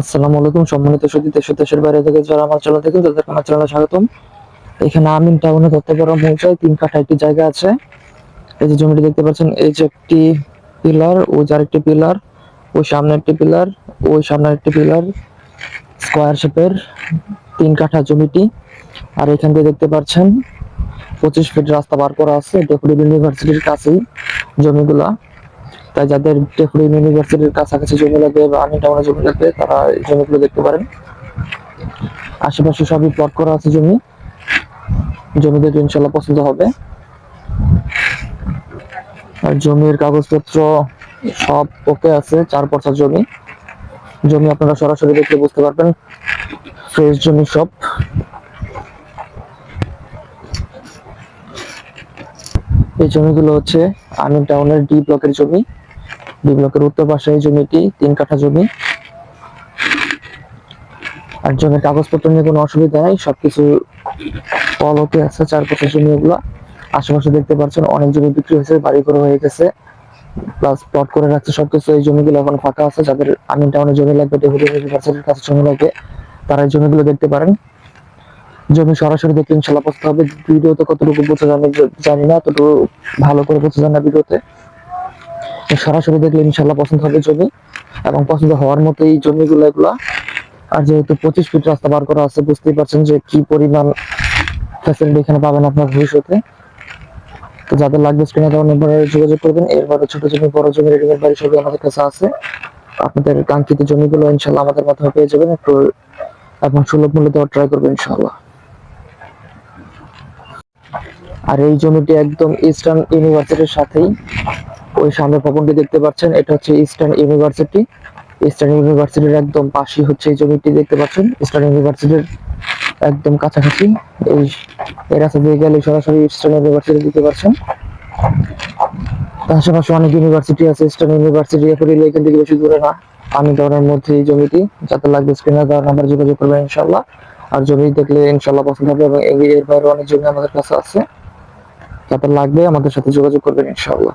আসসালামু আলাইকুম, সম্মানিত সুদী দেশ দেশের বাইরে থেকে যারা আমার চ্যানেল থেকে তাদের আমার চ্যানেলে স্বাগতম। এখানে আমিন টাউনে ধরতে পারো মৌজায়, তিন কাঠা একটি জায়গা আছে। এই যে জমিটি দেখতে পাচ্ছেন, এই যে একটি পিলার ওই যে আরেকটি পিলার, ওই সামনে একটি পিলার, ওই সামনে একটি পিলার, স্কোয়ার শেপের তিন কাঠা জমিটি। আর এখান থেকে দেখতে পাচ্ছেন, পঁচিশ ফিট রাস্তা বার করা আছে, ডেপুটি ইউনিভার্সিটির কাছেই জমিগুলা। তাই যাদের ডেপুটি ইউনিভার্সিটির কাছাকাছি জমি লাগবে বা আনি টাউনে জমি লাগবে, তারা এই জমিগুলো দেখতে পারেন। আশেপাশে সবই প্লট করা আছে জমি। জমি দেখলে ইনশাল্লাহ পছন্দ হবে। আর জমির কাগজপত্র সব ওকে আছে, চার পর্চার জমি। জমি আপনারা সরাসরি দেখলে বুঝতে পারবেন। ফ্রেশ জমি সব। এই জমিগুলো হচ্ছে আমিন টাউনের ডি ব্লকের জমি। ডি উত্তর পাশে এই জমিটি তিন কাঠা জমি। আর জমির কাগজপত্র নিয়ে কোনো অসুবিধা নেই, সবকিছু পলকে আছে চারপাশের জমি এগুলা আশেপাশে দেখতে পাচ্ছেন অনেক জমি বিক্রি হয়েছে বাড়ি করে হয়ে গেছে। প্লাস প্লট করে রাখছে সবকিছু, এই জমিগুলো এখন ফাঁকা আছে, যাদের আমিন টাউনে জমি লাগবে ডেপুটি ইউনিভার্সিটির কাছে জমি লাগবে, তারা এই জমিগুলো দেখতে পারেন। জমি সরাসরি দেখলে ইনশাল্লাহ পছন্দ হবে। ভিডিওতে কতটুকু বোঝা জানি জানি না, ততটুকু ভালো করে বোঝা যায় না ভিডিওতে। সরাসরি দেখলে ইনশাল্লাহ পছন্দ হবে জমি। এবং পছন্দ হওয়ার মতো এই জমিগুলো এগুলা। আর যেহেতু পঁচিশ ফিট রাস্তা বার করা আছে, বুঝতেই পারছেন যে কি পরিমাণ ফ্যাসিলিটি এখানে পাবেন আপনার ভবিষ্যতে। তো যাদের লাগবে স্ক্রিনে দেওয়া নম্বরে যোগাযোগ করবেন। এরপরে ছোট জমি, বড় জমি রেডিমেড বাড়ি সবই আমাদের কাছে আছে। আপনাদের কাঙ্ক্ষিত জমিগুলো ইনশাল্লাহ আমাদের মাধ্যমে পেয়ে যাবেন। একটু এবং সুলভ মূল্যে দেওয়ার ট্রাই করবেন ইনশাল্লাহ আর এই জমিটি একদম ইস্টার্ন ইউনিভার্সিটির সাথেই। ওই সামনে ভবনটি দেখতে পাচ্ছেন, এটা হচ্ছে ইস্টার্ন ইউনিভার্সিটি ইস্টার্ন ইউনিভার্সিটির একদম পাশেই হচ্ছে এই জমিটি, দেখতে পাচ্ছেন? ইস্টার্ন ইউনিভার্সিটির একদম কাছাকাছি। এই রাস্তা দিয়ে গেলে সরাসরি ইস্টার্ন ইউনিভার্সিটি দিতে পারছেন। আশেপাশে অনেক ইউনিভার্সিটি আছে। ইস্টার্ন ইউনিভার্সিটি এরপরে এখান থেকে বেশি দূরে না। আমি ধরনের মধ্যে এই জমিটি, যাতে লাগবে স্ক্রিনে দেওয়ার নাম্বার যোগাযোগ করবেন ইনশাল্লাহ আর জমি দেখলে ইনশাল্লাহ পছন্দ হবে এবং এর বাইরে অনেক জমি আমাদের কাছে আছে। যাতে লাগবে আমাদের সাথে যোগাযোগ করবেন ইনশাল্লাহ